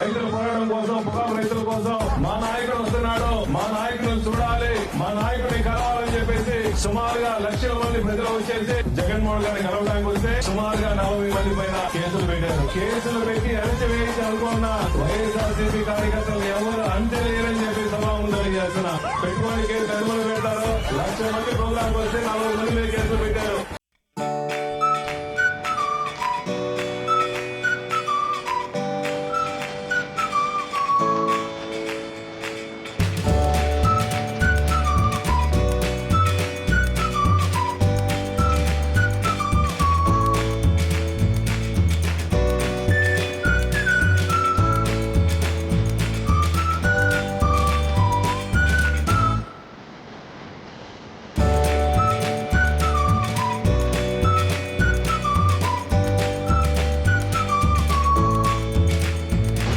రైతుల పోరాటం కోసం పొగాకు రైతుల కోసం మా నాయకుడు వస్తున్నాడు. మా నాయకుడు చూడాలి. మా నాయకుడిని కలవాలని చెప్పేసి సుమారుగా లక్షల మంది ప్రజలు వచ్చేసి జగన్మోహన్ గారిని కలవడానికి వస్తే సుమారుగా నలభై మంది పైన కేసులు పెట్టారు. కేసులు పెట్టి అరెస్ట్ వేయించి అనుకున్న వైఎస్ఆర్సీపీ కార్యకర్తలు ఎవరు అంతలేరని చెప్పి సభాముందని చేస్తున్నా పెట్టుబడి కేసు అనుమతి పెడతారు? లక్ష మంది ప్రోగ్రాంకి వస్తే నలభై మంది కేసులు